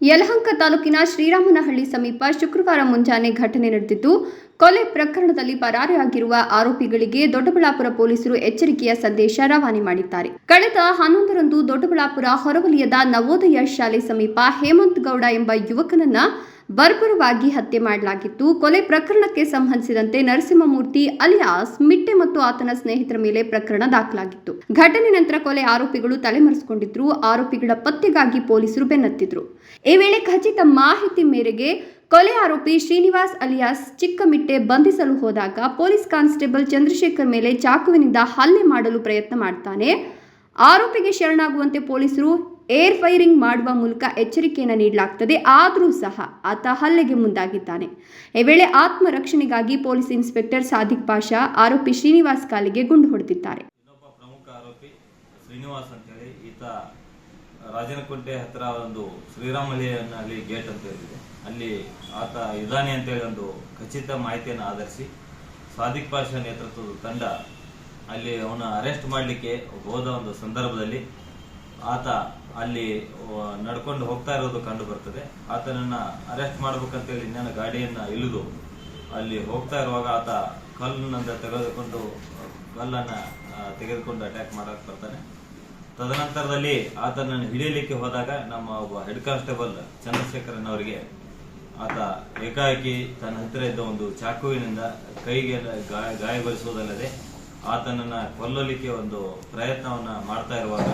ಯಲಹಂಕ ತಾಲೂಕಿನ ಶ್ರೀರಾಮನಹಳ್ಳಿ ಸಮೀಪ ಶುಕ್ರವಾರ ಮುಂಜಾನೆ ಘಟನೆ ನಡೆದಿದ್ದು, ಕೊಲೆ ಪ್ರಕರಣದಲ್ಲಿ ಪರಾರಿಯಾಗಿರುವ ಆರೋಪಿಗಳಿಗೆ ದೊಡ್ಡಬಳ್ಳಾಪುರ ಪೊಲೀಸರು ಎಚ್ಚರಿಕೆಯ ಸಂದೇಶ ರವಾನೆ ಮಾಡಿದ್ದಾರೆ. ಕಳೆದ ಹನ್ನೊಂದರಂದು ದೊಡ್ಡಬಳ್ಳಾಪುರ ಹೊರವಲಯದ ನವೋದಯ ಶಾಲೆ ಸಮೀಪ ಹೇಮಂತ್ ಗೌಡ ಎಂಬ ಯುವಕನನ್ನ ಬರ್ಬರವಾಗಿ ಹತ್ಯೆ ಮಾಡಲಾಗಿತ್ತು. ಕೊಲೆ ಪ್ರಕರಣಕ್ಕೆ ಸಂಬಂಧಿಸಿದಂತೆ ನರಸಿಂಹಮೂರ್ತಿ ಅಲಿಯಾಸ್ ಮಿಟ್ಟೆ ಮತ್ತು ಆತನ ಸ್ನೇಹಿತರ ಮೇಲೆ ಪ್ರಕರಣ ದಾಖಲಾಗಿತ್ತು. ಘಟನೆ ನಂತರ ಕೊಲೆ ಆರೋಪಿಗಳು ತಲೆಮರೆಸಿಕೊಂಡಿದ್ರು. ಆರೋಪಿಗಳ ಪತ್ತೆಗಾಗಿ ಪೊಲೀಸರು ಬೆನ್ನತ್ತಿದ್ರು. ಈ ವೇಳೆ ಖಚಿತ ಮಾಹಿತಿ ಮೇರೆಗೆ ಕೊಲೆ ಆರೋಪಿ ಶ್ರೀನಿವಾಸ್ ಅಲಿಯಾಸ್ ಚಿಕ್ಕಮಿಟ್ಟೆ ಬಂಧಿಸಲು ಹೋದಾಗ ಪೊಲೀಸ್ ಕಾನ್ಸ್ಟೇಬಲ್ ಚಂದ್ರಶೇಖರ್ ಮೇಲೆ ಚಾಕುವಿನಿಂದ ಹಲ್ಲೆ ಮಾಡಲು ಪ್ರಯತ್ನ ಮಾಡ್ತಾನೆ. ಆರೋಪಿಗೆ ಶರಣಾಗುವಂತೆ ಪೊಲೀಸರು ಏರ್ ಫೈರಿಂಗ್ ಮಾಡುವ ಮೂಲಕ ಎಚ್ಚರಿಕೆಯನ್ನು ನೀಡಲಾಗ್ತದೆ. ಆದರೂ ಸಹ ಆತ ಹಲ್ಲೆಗೆ ಮುಂದಾಗಿದ್ದಾನೆ. ಈ ವೇಳೆ ಆತ್ಮರಕ್ಷಣೆಗಾಗಿ ಪೊಲೀಸ್ ಇನ್ಸ್ಪೆಕ್ಟರ್ ಸಾದಿಕ್ ಪಾಷಾ, ಆರೋಪಿ ಶ್ರೀನಿವಾಸ್ ಕಾಲಿಗೆ ಗುಂಡು ಹೊಡೆದಿದ್ದಾರೆ. ಇನ್ನೊಬ್ಬ ಪ್ರಮುಖ ಆರೋಪಿ ಶ್ರೀನಿವಾಸ್ ಅಂತೇಳಿ, ಈತ ರಾಜನಕುಂಟೆ ಹತ್ರ ಒಂದು ಶ್ರೀರಾಮಲ್ಲಿ ಗೇಟ್ ಅಂತ ಹೇಳಿದೆ ಅಲ್ಲಿ ಆತ ಇದಾನೆ ಅಂತೇಳಿ ಒಂದು ಖಚಿತ ಮಾಹಿತಿಯನ್ನು ಆಧರಿಸಿ ಸಾದಿಕ್ ಪಾಷಾ ನೇತೃತ್ವದ ತಂಡ ಅಲ್ಲಿ ಅವನ ಅರೆಸ್ಟ್ ಮಾಡಲಿಕ್ಕೆ ಹೋದ ಒಂದು ಸಂದರ್ಭದಲ್ಲಿ ಆತ ಅಲ್ಲಿ ನಡ್ಕೊಂಡು ಹೋಗ್ತಾ ಇರೋದು ಕಂಡು ಬರ್ತದೆ. ಆತನನ್ನ ಅರೆಸ್ಟ್ ಮಾಡ್ಬೇಕಂತೇಳಿ ಇನ್ನೇನು ಗಾಡಿಯನ್ನ ಇಳಿದು ಅಲ್ಲಿ ಹೋಗ್ತಾ ಇರುವಾಗ ಆತ ಕಲ್ಲನ್ನ ತೆಗೆದುಕೊಂಡು ಕಲ್ಲನ್ನ ತೆಗೆದುಕೊಂಡು ಅಟ್ಯಾಕ್ ಮಾಡಕ್ ಬರ್ತಾನೆ. ತದನಂತರದಲ್ಲಿ ಆತನನ್ನು ಹಿಡಿಯಲಿಕ್ಕೆ ಹೋದಾಗ ನಮ್ಮ ಒಬ್ಬ ಹೆಡ್ ಕಾನ್ಸ್ಟೇಬಲ್ ಚಂದ್ರಶೇಖರನ್ ಅವರಿಗೆ ಆತ ಏಕಾಏಕಿ ತನ್ನ ಹತ್ತಿರ ಇದ್ದ ಒಂದು ಚಾಕುವಿನಿಂದ ಕೈಗೆ ಗಾಯ ಗಾಯಗೊಳಿಸುವುದಲ್ಲದೆ ಆತನನ್ನ ಕೊಲ್ಲಲಿಕ್ಕೆ ಒಂದು ಪ್ರಯತ್ನವನ್ನ ಮಾಡ್ತಾ ಇರುವಾಗ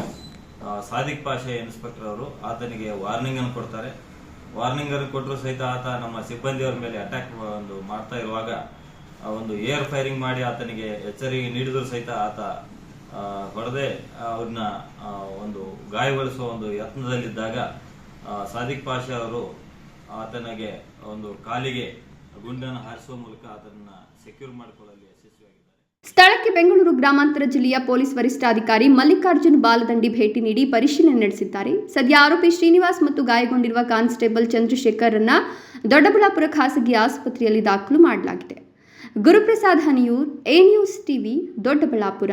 ಸಾದಿಕ್ ಪಾಷೆ ಇನ್ಸ್ಪೆಕ್ಟರ್ ಅವರು ಆತನಿಗೆ ವಾರ್ನಿಂಗ್ ಅನ್ನು ಕೊಡ್ತಾರೆ. ವಾರ್ನಿಂಗ್ ಅನ್ನು ಕೊಟ್ಟರು ಸಹಿತ ಆತ ನಮ್ಮ ಸಿಬ್ಬಂದಿಯವರ ಮೇಲೆ ಅಟ್ಯಾಕ್ ಒಂದು ಮಾಡ್ತಾ ಇರುವಾಗ ಒಂದು ಏರ್ ಫೈರಿಂಗ್ ಮಾಡಿ ಆತನಿಗೆ ಎಚ್ಚರಿಕೆ ನೀಡಿದ್ರು ಸಹಿತ ಆತ ಹೊಡೆದೇ ಅವ್ರನ್ನ ಒಂದು ಗಾಯಗೊಳಿಸುವ ಒಂದು ಯತ್ನದಲ್ಲಿದ್ದಾಗ ಸಾದಿಕ್ ಪಾಷಾ ಅವರು ಆತನಿಗೆ ಒಂದು ಕಾಲಿಗೆ ಗುಂಡನ್ನು ಹಾರಿಸುವ ಮೂಲಕ ಅದನ್ನು ಸೆಕ್ಯೂರ್ ಮಾಡಿಕೊಳ್ಳಲು ಯಶಸ್ವಿಯಾಗಿದ್ದಾರೆ. ಸ್ಥಳಕ್ಕೆ ಬೆಂಗಳೂರು ಗ್ರಾಮಾಂತರ ಜಿಲ್ಲೆಯ ಪೊಲೀಸ್ ವರಿಷ್ಠಾಧಿಕಾರಿ ಮಲ್ಲಿಕಾರ್ಜುನ್ ಬಾಲದಂಡಿ ಭೇಟಿ ನೀಡಿ ಪರಿಶೀಲನೆ ನಡೆಸಿದ್ದಾರೆ. ಸದ್ಯ ಆರೋಪಿ ಶ್ರೀನಿವಾಸ್ ಮತ್ತು ಗಾಯಗೊಂಡಿರುವ ಕಾನ್ಸ್ಟೇಬಲ್ ಚಂದ್ರಶೇಖರ್ರನ್ನ ದೊಡ್ಡಬಳ್ಳಾಪುರ ಖಾಸಗಿ ಆಸ್ಪತ್ರೆಯಲ್ಲಿ ದಾಖಲು ಮಾಡಲಾಗಿದೆ. Guruprasad Haniyur, A news TV, Doddaballapur.